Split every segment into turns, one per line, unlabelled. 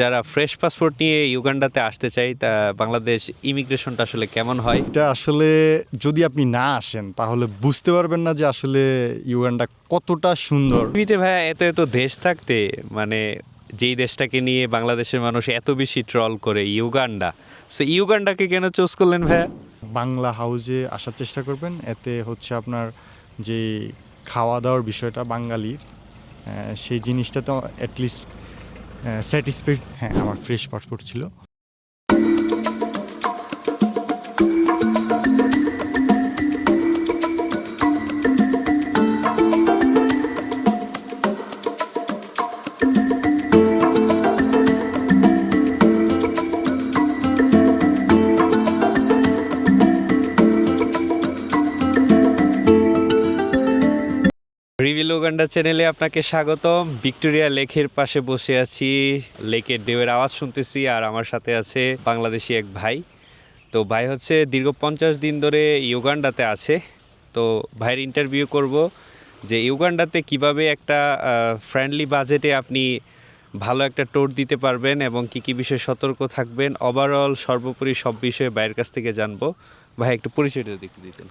যারা fresh passport নিয়ে ইউগান্ডাতে আসতে চাই তা বাংলাদেশ ইমিগ্রেশনটা আসলে কেমন হয়?
এটা আসলে যদি আপনি না আসেন তাহলে বুঝতে পারবেন না যে আসলে ইউগান্ডা কতটা সুন্দর।
পৃথিবীতে ভাইয়া এত এত দেশ থাকতে মানে যেই দেশটাকে নিয়ে বাংলাদেশের মানুষ এত বেশি ট্রল করে ইউগান্ডা। সো ইউগান্ডাকে কেন চুজ করলেন ভাইয়া?
বাংলা হাউজে আসার চেষ্টা করবেন এতে হচ্ছে আপনার যে খাওয়া দাওয়ার বিষয়টা বাঙালির সেই জিনিসটা তো অ্যাটলিস্ট স্যাটিসফাইড হ্যাঁ আমার ফ্রেশ পাসপোর্ট ছিল।
উগান্ডা চ্যানেলে আপনাকে স্বাগতম। ভিক্টোরিয়া লেকের পাশে বসে আছি। লেকের ঢেউয়ের আওয়াজ শুনতেছি আর আমার সাথে আছে বাংলাদেশি এক ভাই। তো ভাই হচ্ছে দীর্ঘ পঞ্চাশ দিন ধরে ইউগান্ডাতে আছে। তো ভাইয়ের ইন্টারভিউ করব যে ইউগান্ডাতে কীভাবে একটা ফ্রেন্ডলি বাজেটে আপনি ভালো একটা টোর দিতে পারবেন এবং কি কি বিষয়ে সতর্ক থাকবেন। ওভারঅল সর্বোপরি সব বিষয়ে ভাইয়ের কাছ থেকে জানব। ভাই, একটু পরিচয়টা একটু দিতেন।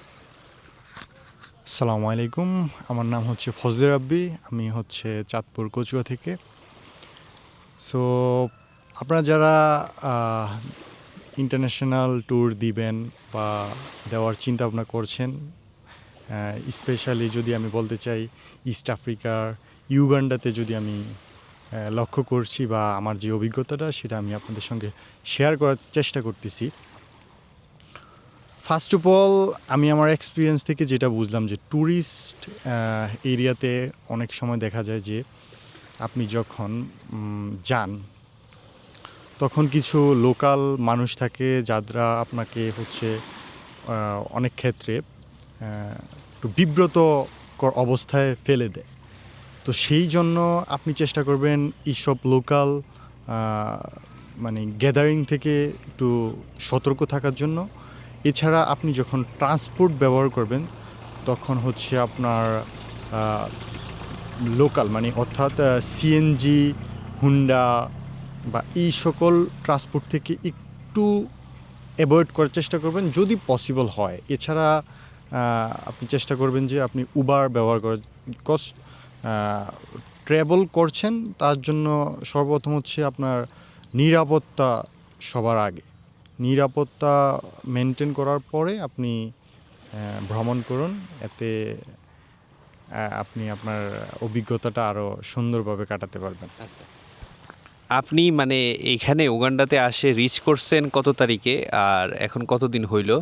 সালামু আলাইকুম। আমার নাম হচ্ছে ফজলে রাব্বি, আমি হচ্ছে চাঁদপুর কচুয়া থেকে। সো আপনারা যারা ইন্টারন্যাশনাল ট্যুর দিবেন বা দেওয়ার চিন্তা ভাবনা করছেন স্পেশালি যদি আমি বলতে চাই ইস্ট আফ্রিকার ইউগান্ডাতে যদি আমি লক্ষ্য করছি বা আমার যে অভিজ্ঞতাটা সেটা আমি আপনাদের সঙ্গে শেয়ার করার চেষ্টা করতেছি। ফার্স্ট অফ অল আমি আমার এক্সপিরিয়েন্স থেকে যেটা বুঝলাম যে ট্যুরিস্ট এরিয়াতে অনেক সময় দেখা যায় যে আপনি যখন যান, তখন কিছু লোকাল মানুষ থাকে যারা আপনাকে হচ্ছে অনেক ক্ষেত্রে একটু বিব্রত অবস্থায় ফেলে দেয়। তো সেই জন্য আপনি চেষ্টা করবেন এইসব লোকাল মানে গ্যাদারিং থেকে একটু সতর্ক থাকার জন্য। এছাড়া আপনি যখন ট্রান্সপোর্ট ব্যবহার করবেন, তখন হচ্ছে আপনার লোকাল মানে অর্থাৎ সিএনজি হুন্ডা বা এই সকল ট্রান্সপোর্ট থেকে একটু অ্যাভয়েড করার চেষ্টা করবেন যদি পসিবল হয়। এছাড়া আপনি চেষ্টা করবেন যে আপনি উবার ব্যবহার করার বিকজ ট্রাভেল করছেন, তার জন্য সর্বপ্রথম হচ্ছে আপনার নিরাপত্তা সবার আগে। নিরাপত্তা মেনটেন করার পরে আপনি ভ্রমণ করুন। এতে আপনি আপনার অভিজ্ঞতাটা আরও সুন্দরভাবে কাটাতে পারবেন।
আচ্ছা। আপনি মানে এখানে উগান্ডাতে আসে রিচ করছেন কত তারিখে? আর এখন কতদিন হইল?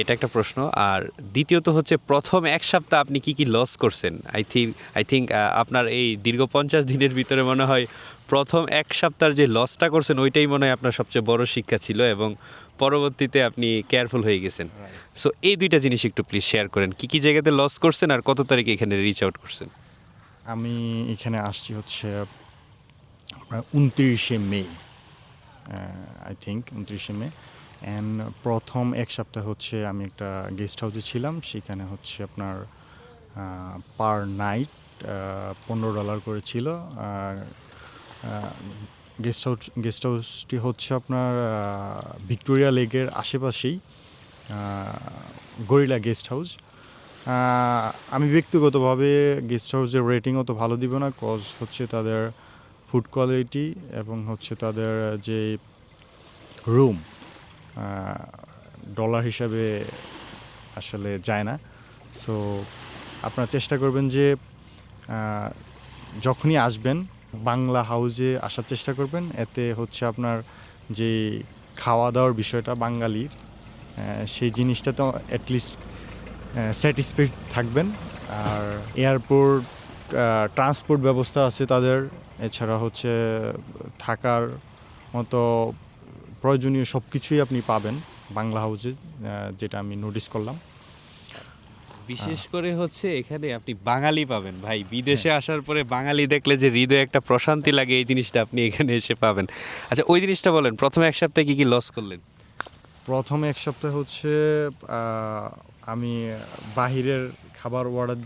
এটা একটা প্রশ্ন। আর দ্বিতীয়ত হচ্ছে প্রথম এক সপ্তাহ আপনি কি কি লস করছেন? আই থিঙ্ক আই থিঙ্ক আপনার এই দীর্ঘ পঞ্চাশ দিনের ভিতরে মনে হয় প্রথম এক সপ্তাহের যে লসটা করছেন ওইটাই মনে হয় আপনার সবচেয়ে বড় শিক্ষা ছিল এবং পরবর্তীতে আপনি কেয়ারফুল হয়ে গেছেন। সো এই দুইটা জিনিস একটু প্লিজ শেয়ার করেন। কি কি জায়গাতে লস করছেন আর কত তারিখে এখানে রিচ আউট করছেন?
আমি এখানে আসছি হচ্ছে আপনার উনত্রিশে মে। আই থিঙ্ক উনত্রিশে মে। অ্যান্ড প্রথম এক সপ্তাহ হচ্ছে আমি একটা গেস্ট হাউসে ছিলাম। সেখানে হচ্ছে আপনার পার নাইট পনেরো ডলার করে ছিল। আর গেস্ট হাউস গেস্ট হাউসটি হচ্ছে আপনার ভিক্টোরিয়া লেকের আশেপাশেই গরিলা গেস্ট হাউস আমি ব্যক্তিগতভাবে গেস্ট হাউসের রেটিং অত ভালো দিব না। কজ হচ্ছে তাদের ফুড কোয়ালিটি এবং হচ্ছে তাদের যে রুম ডলার হিসাবে আসলে যায় না। সো আপনারা চেষ্টা করবেন যে যখনই আসবেন, বাংলা হাউজে আসার চেষ্টা করবেন। এতে হচ্ছে আপনার যে খাওয়া দাওয়ার বিষয়টা বাঙালির সেই জিনিসটা তো অ্যাটলিস্ট স্যাটিসফাইড থাকবেন। আর এয়ারপোর্ট ট্রান্সপোর্ট ব্যবস্থা আছে তাদের। এছাড়া হচ্ছে থাকার মতো প্রয়োজনীয় সব কিছুই আপনি পাবেন বাংলা হাউসে যেটা আমি নোটিস করলাম।
বিশেষ করে হচ্ছে এখানে আপনি বাঙালি পাবেন। ভাই বিদেশে আসার পরে বাঙালি দেখলে যে হৃদয়ে একটা প্রশান্তি লাগে এই জিনিসটা আপনি এখানে এসে পাবেন। আচ্ছা ওই জিনিসটা বলেন প্রথম এক সপ্তাহে কী কী লস করলেন?
প্রথম এক সপ্তাহ হচ্ছে আমি বাহিরের খাবার অর্ডার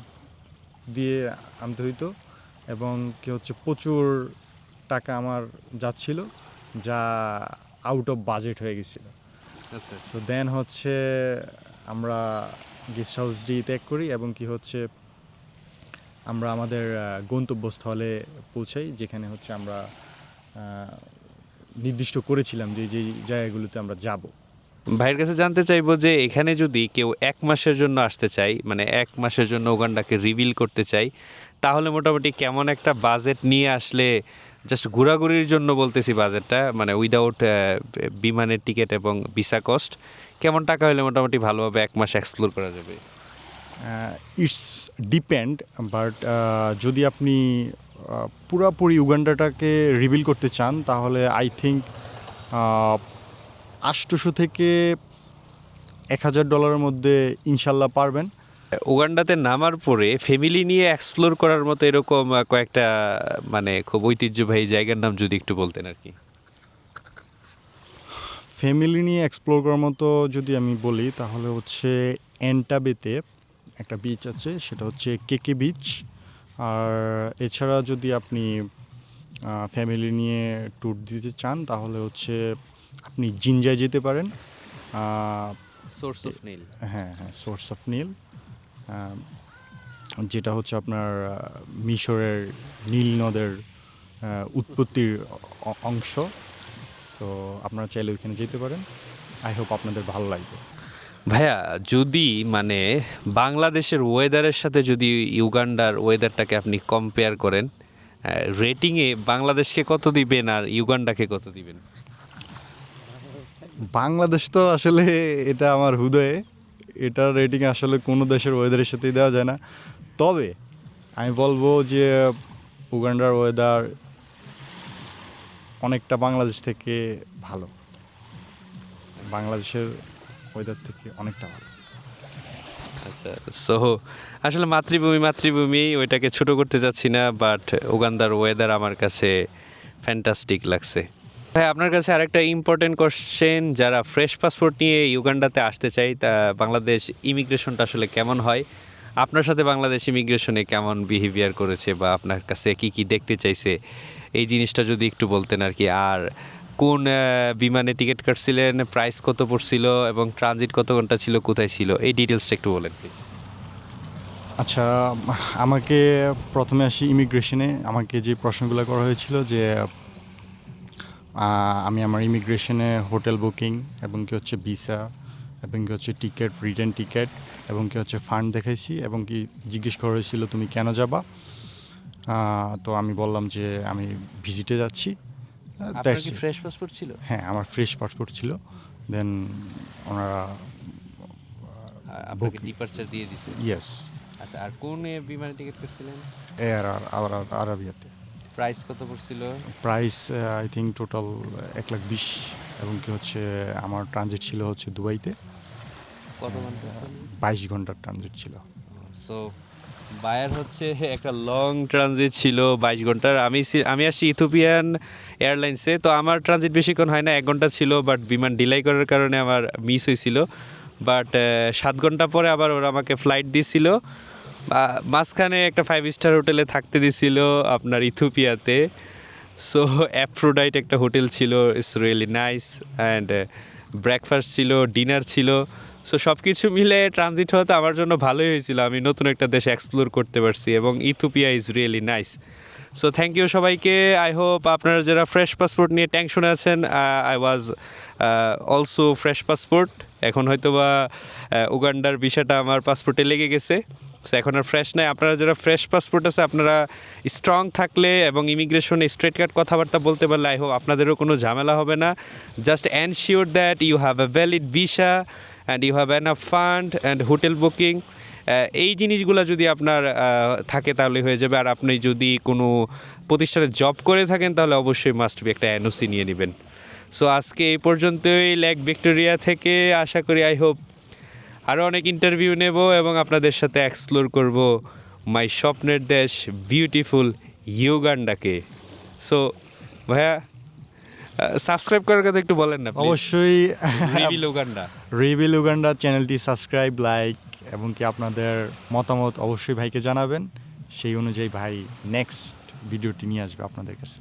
দিয়ে আনতে হইতো এবং কি হচ্ছে প্রচুর টাকা আমার যাচ্ছিল যা আউট অফ বাজেট হয়ে গেছিল।
আচ্ছা
সো দেন হচ্ছে আমরা গেস্ট হাউসটি ত্যাগ করি এবং কি হচ্ছে আমরা আমাদের গন্তব্যস্থলে পৌঁছাই যেখানে হচ্ছে আমরা নির্দিষ্ট করেছিলাম যে যে জায়গাগুলোতে আমরা যাব।
ভাইয়ের কাছে জানতে চাইব যে এখানে যদি কেউ এক মাসের জন্য আসতে চাই মানে এক মাসের জন্য ওগান্ডাকে রিভিল করতে চাই তাহলে মোটামুটি কেমন একটা বাজেট নিয়ে আসলে জাস্ট ঘোরাঘুরির জন্য বলতেছি বাজেটটা মানে উইদাউট বিমানের টিকিট এবং ভিসা কস্ট কেমন টাকা হলে মোটামুটি ভালোভাবে এক মাস এক্সপ্লোর করা যাবে?
ইটস ডিপেন্ড বাট যদি আপনি আহ, পুরাপুরি উগান্ডাটাকে রিভিল করতে চান তাহলে আই থিঙ্ক আটশোশো থেকে এক হাজার ডলারের মধ্যে ইনশাল্লাহ পারবেন।
উগান্ডাতে নামার পরে ফ্যামিলি নিয়ে এক্সপ্লোর করার মতো এরকম কয়েকটা মানে খুব ঐতিহ্যবাহী জায়গার নাম যদি একটু বলতেন আর কি।
ফ্যামিলি নিয়ে এক্সপ্লোর করার মতো যদি আমি বলি তাহলে হচ্ছে এন্টাবেতে একটা বিচ আছে সেটা হচ্ছে কেকে বিচ আর এছাড়া যদি আপনি ফ্যামিলি নিয়ে ট্যুর দিতে চান তাহলে হচ্ছে আপনি জিঞ্জায় যেতে পারেন।
সোর্স অফ নীল
হ্যাঁ হ্যাঁ সোর্স অফ নীল যেটা হচ্ছে আপনার মিশরের নীল নদের উৎপত্তির অংশ। সো আপনারা চাইলে ওইখানে যেতে পারেন। আই হোপ আপনাদের ভালো লাগবে।
ভাইয়া যদি মানে বাংলাদেশের ওয়েদারের সাথে যদি ইউগান্ডার ওয়েদারটাকে আপনি কম্পেয়ার করেন রেটিংয়ে বাংলাদেশকে কত দিবেন আর ইউগান্ডাকে কত দিবেন?
বাংলাদেশ তো আসলে এটা আমার হৃদয়ে। এটার রেটিং আসলে কোনো দেশের ওয়েদারের সাথেই দেওয়া যায় না। তবে আমি বলব যে উগান্ডার ওয়েদার অনেকটা বাংলাদেশ থেকে ভালো। বাংলাদেশের ওয়েদার থেকে অনেকটা ভালো।
আচ্ছা সো আসলে মাতৃভূমি মাতৃভূমি, ওইটাকে ছোট করতে যাচ্ছি না বাট উগান্ডার ওয়েদার আমার কাছে ফ্যান্টাস্টিক লাগছে। ভাই, আপনার কাছে আরেকটা ইম্পর্টেন্ট কোশ্চেন যারা ফ্রেশ পাসপোর্ট নিয়ে ইউগান্ডাতে আসতে চাই তা বাংলাদেশ ইমিগ্রেশনটা আসলে কেমন হয়? আপনার সাথে বাংলাদেশ ইমিগ্রেশনে কেমন বিহেভিয়ার করেছে বা আপনার কাছে কি কি দেখতে চাইছে? এই জিনিসটা যদি একটু বলতেন আর কি। আর কোন বিমানে টিকিট কাটছিলেন প্রাইস কত পড়ছিল এবং ট্রানজিট কত ঘণ্টা ছিল, কোথায় ছিল? এই ডিটেলসটা একটু বলেন প্লিজ
আচ্ছা আমাকে প্রথমে আসি ইমিগ্রেশনে আমাকে যে প্রশ্নগুলো করা হয়েছিল যে আমি আমার ইমিগ্রেশনে হোটেল বুকিং এবং কি হচ্ছে ভিসা এবং কি হচ্ছে টিকিট রিটার্ন টিকিট এবং কি হচ্ছে ফান্ড দেখাইছি এবং কি জিজ্ঞেস করা হয়েছিল তুমি কেন যাবা? তো আমি বললাম যে আমি ভিজিটে যাচ্ছি.
ফ্রেশ পাসপোর্ট ছিল?
হ্যাঁ আমার ফ্রেশ পাসপোর্ট ছিল। দেন ওনারা
আপনাকে. ডিপারচার দিয়ে দিছে?
ইয়েস
আচ্ছা আর কোন বিমানে টিকিট করছিলেন?
এয়ার আর আরাবিয়াতে।
প্রাইস কত পড়ছিল?
প্রাইস আই থিঙ্ক টোটাল এক লাখ বিশ এবং কি হচ্ছে আমার ট্রানজিট ছিল হচ্ছে দুবাইতে।
কত ঘণ্টা?
বাইশ ঘণ্টার ট্রানজিট ছিল।
সো বায়ার হচ্ছে একটা লং ট্রানজিট ছিল বাইশ ঘণ্টার। আমি আমি আসছি ইথোপিয়ান এয়ারলাইন্সে তো আমার ট্রানজিট বেশিক্ষণ হয় না এক ঘণ্টা ছিল বাট বিমান ডিলাই করার কারণে আমার মিস হয়েছিল। বাট সাত ঘণ্টা পরে আবার ওরা আমাকে ফ্লাইট দিছিল। বা- মাঝখানে একটা ফাইভ স্টার হোটেলে থাকতে দিছিল আপনার ইথোপিয়াতে সো অ্যাফ্রোডাইট একটা হোটেল ছিল it's really nice and breakfast ছিল ডিনার ছিল। সো সব কিছু মিলে ট্রানজিট হতে আমার জন্য ভালোই হয়েছিল। আমি নতুন একটা দেশ এক্সপ্লোর করতে পারছি এবং Ethiopia is really nice so thank you সবাইকে। আই হোপ আপনারা যারা ফ্রেশ পাসপোর্ট নিয়ে টেনশনে আছেন I was also fresh passport এখন হয়তো বা উগান্ডার বিষয়টা আমার পাসপোর্টে লেগে গেছে। সো এখন আর ফ্রেশ নাই। আপনারা যারা ফ্রেশ পাসপোর্ট আছে, আপনারা স্ট্রং থাকলে এবং ইমিগ্রেশনে স্ট্রেট কাট কথাবার্তা বলতে পারলে আই হোপ আপনাদেরও কোনো ঝামেলা হবে না। Just ensure that you have a valid visa and you have an fund and hotel booking এই জিনিসগুলো যদি আপনার থাকে তাহলে হয়ে যাবে। আর আপনি যদি কোনো প্রতিষ্ঠানে জব করে থাকেন, তাহলে অবশ্যই মাস্ট বি একটা এনওসি নিয়ে নেবেন। সো আজকে এই পর্যন্তই। লেক ভিক্টোরিয়া থেকে আশা করি আই হোপ আরও অনেক ইন্টারভিউ নেব এবং আপনাদের সাথে এক্সপ্লোর করব মাই স্বপ্নের দেশ বিউটিফুল ইউগান্ডাকে। সো ভাইয়া সাবস্ক্রাইব করার কথা একটু বলেন না
অবশ্যই।
রিভিল উগান্ডা
রিভিল উগান্ডা চ্যানেলটি সাবস্ক্রাইব লাইক এবং কি আপনাদের মতামত অবশ্যই ভাইকে জানাবেন। সেই অনুযায়ী ভাই নেক্সট ভিডিওটি নিয়ে আসবে আপনাদের কাছে।